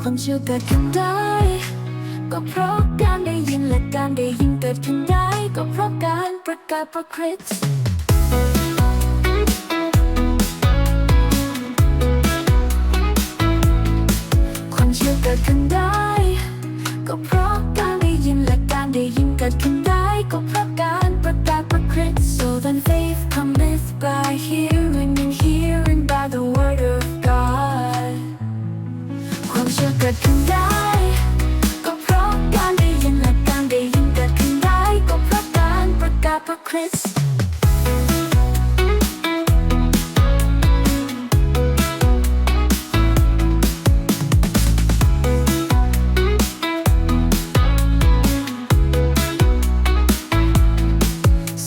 ความเชื่อเกิดขึ้นได้ ก็เพราะการได้ยินและการได้ยินเกิดขึ้นได้ ก็เพราะการประกาศพระคริสต์ความเชื่อเกิดขึ้นได้ ก็เพราะการได้ยินและการได้ยินเกิดขึ้นได้ ก็เพราะการประกาศพระคริสต์ so then faith เชื่อเกิดขึ้นได้ ก็เพราะการได้ยินและการได้ยินเกิดขึ้นได้ ก็เพราะการประกาศพระคริสต์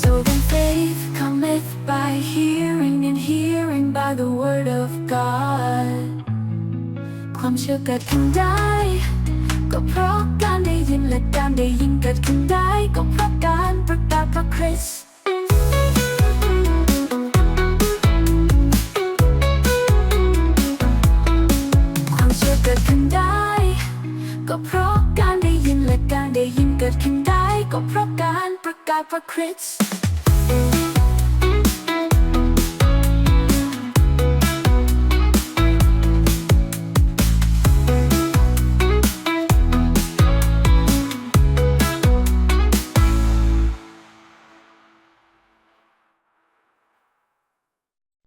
So then faith cometh by hearing and hearing by the word of God ความเชื่อเกิดขึ้นได้ ก็เพราะการได้ยินและการได้ยินเกิดขึ้นได้ ก็เพราะการประกาศพระคริสต์ความเชื่อเกิดขึ้นได้ ก็เพราะการได้ยินและการได้ยินเกิดขึ้นได้ ก็เพราะการประกาศพระคริสต์